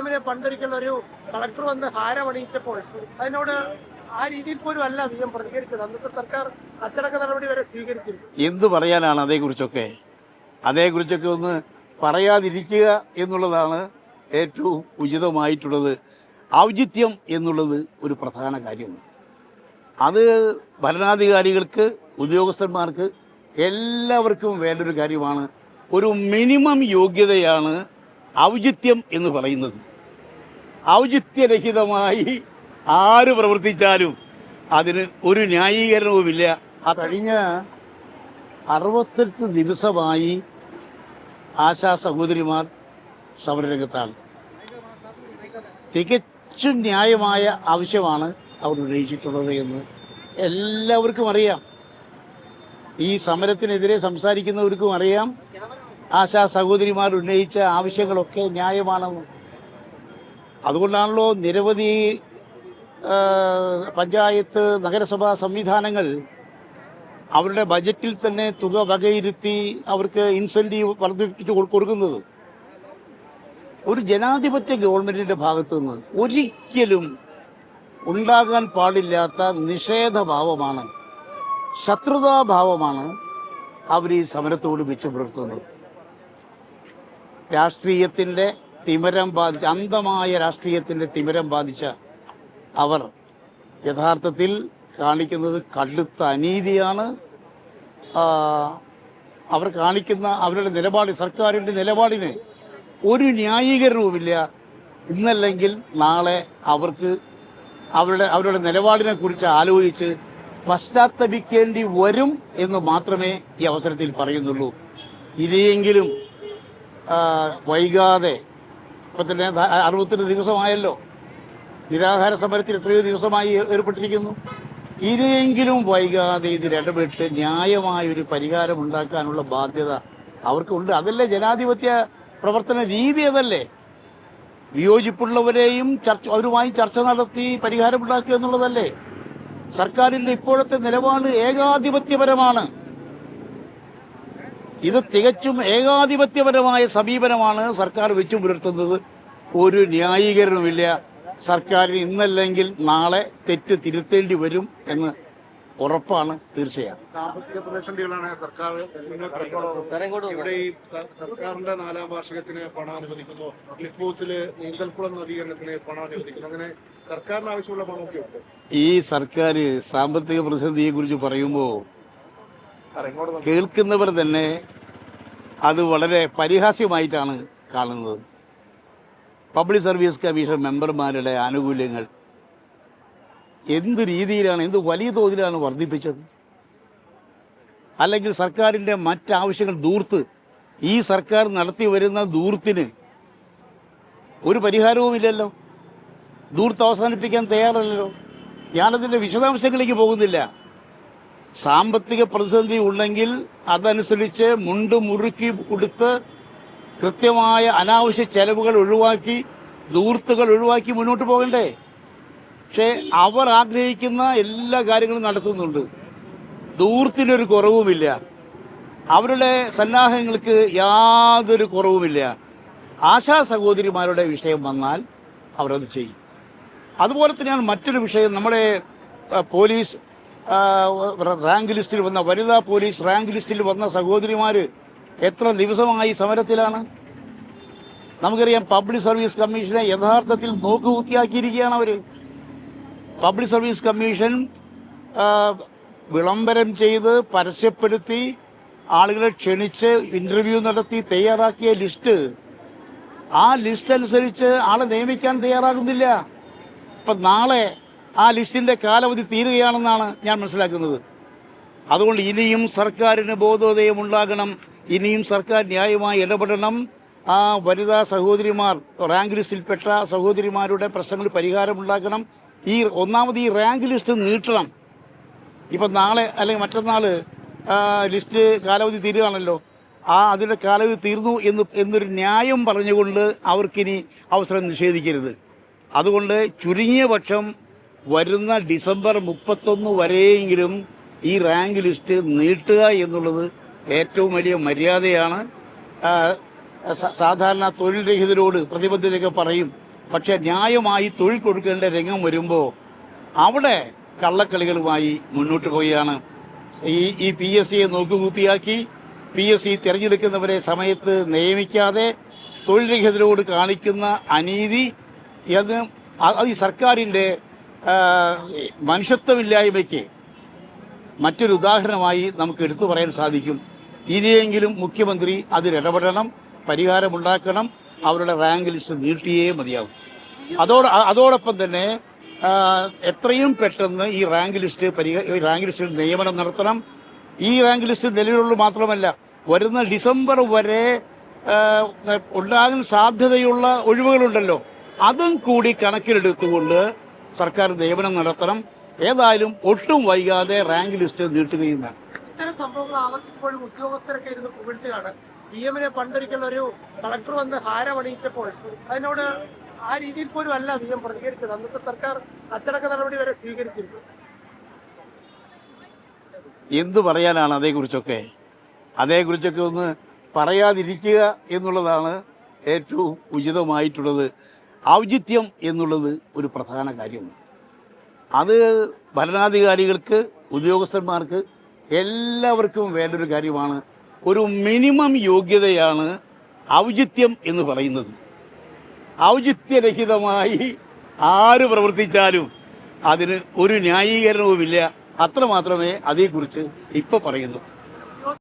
എമ്മിനെ പണ്ടൊരിക്കൽ ഒരു കളക്ടർ വന്ന് ഹാരമണിയിച്ചപ്പോൾ അതിനോട് ആ രീതിയിൽ പോലും അല്ല സി എം പ്രതികരിച്ചത്. അന്നത്തെ സർക്കാർ അച്ചടക്ക നടപടി വരെ സ്വീകരിച്ചിരുന്നു. എന്ത് പറയാനാണ് അതേക്കുറിച്ചൊക്കെ? അതേക്കുറിച്ചൊക്കെ ഒന്ന് പറയാതിരിക്കുക എന്നുള്ളതാണ് ഏറ്റവും ഉചിതമായിട്ടുള്ളത്. ഔചിത്യം എന്നുള്ളത് ഒരു പ്രധാന കാര്യമാണ്. അത് ഭരണാധികാരികൾക്ക് ഉദ്യോഗസ്ഥന്മാർക്ക് എല്ലാവർക്കും വേണ്ടൊരു കാര്യമാണ്. ഒരു മിനിമം യോഗ്യതയാണ് ഔചിത്യം എന്ന് പറയുന്നത്. ഔചിത്യരഹിതമായി ആര് പ്രവർത്തിച്ചാലും അതിന് ഒരു ന്യായീകരണവുമില്ല. ആ കഴിഞ്ഞ അറുപത്തെട്ട് ദിവസമായി ആശാ സഹോദരിമാർ സമരരംഗത്താണ്. തികച്ചും ന്യായമായ ആവശ്യമാണ് അവർ ഉന്നയിച്ചിട്ടുള്ളത് എന്ന് എല്ലാവർക്കും അറിയാം. ഈ സമരത്തിനെതിരെ സംസാരിക്കുന്നവർക്കും അറിയാം. ആശാ സഹോദരിമാർ ഉന്നയിച്ച ആവശ്യങ്ങളൊക്കെ ന്യായമാണെന്ന്. അതുകൊണ്ടാണല്ലോ നിരവധി പഞ്ചായത്ത് നഗരസഭാ സംവിധാനങ്ങൾ അവരുടെ ബജറ്റിൽ തന്നെ തുക വകയിരുത്തി അവർക്ക് ഇൻസെന്റീവ് വർദ്ധിപ്പിച്ച് കൊടുക്കുന്നത്. ഒരു ജനാധിപത്യ ഗവൺമെന്റിന്റെ ഭാഗത്തു നിന്ന് ഒരിക്കലും ഉണ്ടാകാൻ പാടില്ലാത്ത നിഷേധഭാവമാണ് ശത്രുതാഭാവമാണ് അവർ ഈ സമരത്തോട് വെച്ച് പുലർത്തുന്നത് രാഷ്ട്രീയത്തിന്റെ തിമിരം ബാധിച്ച അന്ധമായ രാഷ്ട്രീയത്തിന്റെ തിമിരം ബാധിച്ച അവർ യഥാർത്ഥത്തിൽ കാണിക്കുന്നത് കടുത്ത അനീതിയാണ്. അവർ കാണിക്കുന്ന അവരുടെ നിലപാട് സർക്കാരിന്റെ നിലപാടിന് ഒരു ന്യായീകരണവുമില്ല. ഇന്നല്ലെങ്കിൽ നാളെ അവർക്ക് അവരുടെ അവരുടെ നിലപാടിനെ കുറിച്ച് ആലോചിച്ച് പശ്ചാത്തപിക്കേണ്ടി വരും എന്ന് മാത്രമേ ഈ അവസരത്തിൽ പറയുന്നുള്ളൂ. ഇനിയെങ്കിലും വൈകാതെ ഇപ്പം തന്നെ അറുപത്തിരണ്ട് ദിവസമായല്ലോ. നിരാഹാര സമരത്തിൽ എത്രയോ ദിവസമായി ഏർപ്പെട്ടിരിക്കുന്നു. ഇനിയെങ്കിലും വൈകാതെ ഇതിൽ ഇടപെട്ട് ന്യായമായ ഒരു പരിഹാരം ഉണ്ടാക്കാനുള്ള ബാധ്യത അവർക്കുണ്ട്. അതല്ലേ ജനാധിപത്യ പ്രവർത്തന രീതി അതല്ലേ? വിയോജിപ്പുള്ളവരെയും ചർച്ച അവരുമായി ചർച്ച നടത്തി പരിഹാരമുണ്ടാക്കുക എന്നുള്ളതല്ലേ? സർക്കാരിന്റെ ഇപ്പോഴത്തെ നിലപാട് ഏകാധിപത്യപരമാണ്. ഇത് തികച്ചും ഏകാധിപത്യപരമായ സമീപനമാണ് സർക്കാർ വെച്ചു പുലർത്തുന്നത്. ഒരു ന്യായീകരണമില്ല സർക്കാരിന് ഇന്നല്ലെങ്കിൽ നാളെ തെറ്റ് തിരുത്തേണ്ടി വരും എന്ന് ഉറപ്പാണ് തീർച്ചയാണ് സാമ്പത്തിക പ്രതിസന്ധികളാണ് സർക്കാർ ഇവിടെ ഈ സർക്കാരിന്റെ നാലാം വാർഷികത്തിന് പണം അനുവദിക്കുന്നു. ക്ലിഫ് ഹൗസിൽ നീന്തൽക്കുളം നവീകരണത്തിന് പണം അനുവദിക്കുന്നു. അങ്ങനെ സർക്കാരിന് ആവശ്യമുള്ള പണമൊക്കെ ഉണ്ട്. ഈ സർക്കാർ സാമ്പത്തിക പ്രതിസന്ധിയെ കുറിച്ച് പറയുമ്പോൾ കേൾക്കുന്നവർ തന്നെ അത് വളരെ പരിഹാസ്യമായിട്ടാണ് കാണുന്നത്. പബ്ലിക് സർവീസ് കമ്മീഷൻ മെമ്പർമാരുടെ ആനുകൂല്യങ്ങൾ എന്ത് രീതിയിലാണ് എന്ത് വലിയ തോതിലാണ് വർദ്ധിപ്പിച്ചത്? അല്ലെങ്കിൽ സർക്കാരിന്റെ മറ്റാവശ്യങ്ങൾ ദൂർത്ത് ഈ സർക്കാർ നടത്തി വരുന്ന ദൂർത്തിന് ഒരു പരിഹാരവുമില്ലല്ലോ? ദൂർത്ത് അവസാനിപ്പിക്കാൻ തയ്യാറല്ലല്ലോ? ഞാനതിന്റെ വിശദാംശങ്ങളിലേക്ക് പോകുന്നില്ല. സാമ്പത്തിക പ്രതിസന്ധി ഉണ്ടെങ്കിൽ അതനുസരിച്ച് മുണ്ട് മുറുക്കി കൊടുത്ത് കൃത്യമായ അനാവശ്യ ചെലവുകൾ ഒഴിവാക്കി ദൂർത്തുകൾ ഒഴിവാക്കി മുന്നോട്ട് പോകണ്ടേ? പക്ഷേ അവർ ആഗ്രഹിക്കുന്ന എല്ലാ കാര്യങ്ങളും നടത്തുന്നുണ്ട്. ദൂർത്തിനൊരു കുറവുമില്ല. അവരുടെ സന്നാഹങ്ങൾക്ക് യാതൊരു കുറവുമില്ല. ആശാ സഹോദരിമാരുടെ വിഷയം വന്നാൽ അവരത് ചെയ്യും. അതുപോലെ തന്നെയാണ് മറ്റൊരു വിഷയം നമ്മുടെ പോലീസ് റാങ്ക് ലിസ്റ്റിൽ വന്ന വനിതാ പോലീസ് റാങ്ക് ലിസ്റ്റിൽ വന്ന സഹോദരിമാർ എത്ര ദിവസമായി സമരത്തിലാണ്? നമുക്കറിയാം പബ്ലിക് സർവീസ് കമ്മീഷനെ യഥാർത്ഥത്തിൽ നോക്കുകുത്തിയാക്കിയിരിക്കുകയാണ് അവർ പബ്ലിക് സർവീസ് കമ്മീഷൻ വിളംബരം ചെയ്ത് പരസ്യപ്പെടുത്തി ആളുകളെ ക്ഷണിച്ച് ഇന്റർവ്യൂ നടത്തി തയ്യാറാക്കിയ ലിസ്റ്റ്. ആ ലിസ്റ്റ് അനുസരിച്ച് ആളെ നിയമിക്കാൻ തയ്യാറാകുന്നില്ല. ഇപ്പം നാളെ ആ ലിസ്റ്റിന്റെ കാലാവധി തീരുകയാണെന്നാണ് ഞാൻ മനസ്സിലാക്കുന്നത്. അതുകൊണ്ട് ഇനിയും സർക്കാരിന് ബോധോദയം ഉണ്ടാകണം. ഇനിയും സർക്കാർ ന്യായമായി ഇടപെടണം. ആ വനിതാ സഹോദരിമാർ റാങ്ക് ലിസ്റ്റിൽപ്പെട്ട സഹോദരിമാരുടെ പ്രശ്നങ്ങൾ പരിഹാരമുണ്ടാക്കണം ഈ ഒന്നാമത് ഈ റാങ്ക് ലിസ്റ്റ് നീട്ടണം. ഇപ്പം നാളെ അല്ലെങ്കിൽ മറ്റന്നാൾ ലിസ്റ്റ് കാലാവധി തീരുകയാണല്ലോ. ആ അതിന്റെ കാലാവധി തീർന്നു എന്ന് എന്നൊരു ന്യായം പറഞ്ഞുകൊണ്ട് അവർക്കിനി അവസരം നിഷേധിക്കരുത്. അതുകൊണ്ട് ചുരുങ്ങിയ പക്ഷം വരുന്ന ഡിസംബർ മുപ്പത്തൊന്ന് വരെയെങ്കിലും ഈ റാങ്ക് ലിസ്റ്റ് നീട്ടുക എന്നുള്ളത് ഏറ്റവും വലിയ മര്യാദയാണ്. സാധാരണ തൊഴിൽ രഹിതരോട് പ്രതിബദ്ധതയൊക്കെ പറയും. പക്ഷേ ന്യായമായി തൊഴിൽ കൊടുക്കേണ്ട രംഗം വരുമ്പോൾ അവിടെ കള്ളക്കളികളുമായി മുന്നോട്ട് പോവുകയാണ്. ഈ ഈ പി എസ് സിയെ നോക്കുകൂത്തിയാക്കി പി എസ് സി തിരഞ്ഞെടുക്കുന്നവരെ സമയത്ത് നിയമിക്കാതെ തൊഴിൽ രഹിതരോട് കാണിക്കുന്ന അനീതി എന്ന് അത് ഈ സർക്കാരിന്റെ മനുഷ്യത്വമില്ലായ്മയ്ക്ക് മറ്റൊരു ഉദാഹരണമായി നമുക്ക് എടുത്തു പറയാൻ സാധിക്കും. ഇനിയെങ്കിലും മുഖ്യമന്ത്രി അതിലിടപെടണം പരിഹാരമുണ്ടാക്കണം അവരുടെ റാങ്ക് ലിസ്റ്റ് നീട്ടിയേ മതിയാവും. അതോട് അതോടൊപ്പം തന്നെ എത്രയും പെട്ടെന്ന് ഈ റാങ്ക് ലിസ്റ്റ് പരിഹ റാങ്ക് ലിസ്റ്റിൽ നിയമനം നടത്തണം. ഈ റാങ്ക് ലിസ്റ്റ് നിലവിലുള്ള മാത്രമല്ല വരുന്ന ഡിസംബർ വരെ ഉണ്ടാകാൻ സാധ്യതയുള്ള ഒഴിവുകളുണ്ടല്ലോ. അതും കൂടി കണക്കിലെടുത്തുകൊണ്ട് സർക്കാർ നിയമനം നടത്തണം. ഏതായാലും ഒട്ടും വൈകാതെ റാങ്ക് ലിസ്റ്റ് നീട്ടുകയും വേണം. ഇത്തരം സംഭവങ്ങൾ ആവർത്തിക്കുമ്പോഴും ഉദ്യോഗസ്ഥരൊക്കെ ഇരുന്ന് പുകഴ്ത്തുകയാണ്. പി എമ്മിനെ പണ്ടൊരിക്കൽ ഒരു കളക്ടർ വന്ന് ഹാരമണിയിച്ചപ്പോൾ അതിനോട് ആ രീതിയിൽ പോലും അല്ല പി പ്രതികരിച്ചത്. അന്നത്തെ സർക്കാർ അച്ചടക്ക നടപടി വരെ സ്വീകരിച്ചിരുന്നു. എന്തു പറയാനാണ് അതേക്കുറിച്ചൊക്കെ? അതേക്കുറിച്ചൊക്കെ ഒന്ന് പറയാതിരിക്കുക എന്നുള്ളതാണ് ഏറ്റവും ഉചിതമായിട്ടുള്ളത്. ഔചിത്യം എന്നുള്ളത് ഒരു പ്രധാന കാര്യമാണ്. അത് ഭരണാധികാരികൾക്ക് ഉദ്യോഗസ്ഥന്മാർക്ക് എല്ലാവർക്കും വേണ്ടൊരു കാര്യമാണ്. ഒരു മിനിമം യോഗ്യതയാണ് ഔചിത്യം എന്ന് പറയുന്നത്. ഔചിത്യരഹിതമായി ആര് പ്രവർത്തിച്ചാലും അതിന് ഒരു ന്യായീകരണവുമില്ല. അത്ര മാത്രമേ അതേക്കുറിച്ച് ഇപ്പോൾ പറയുന്നു.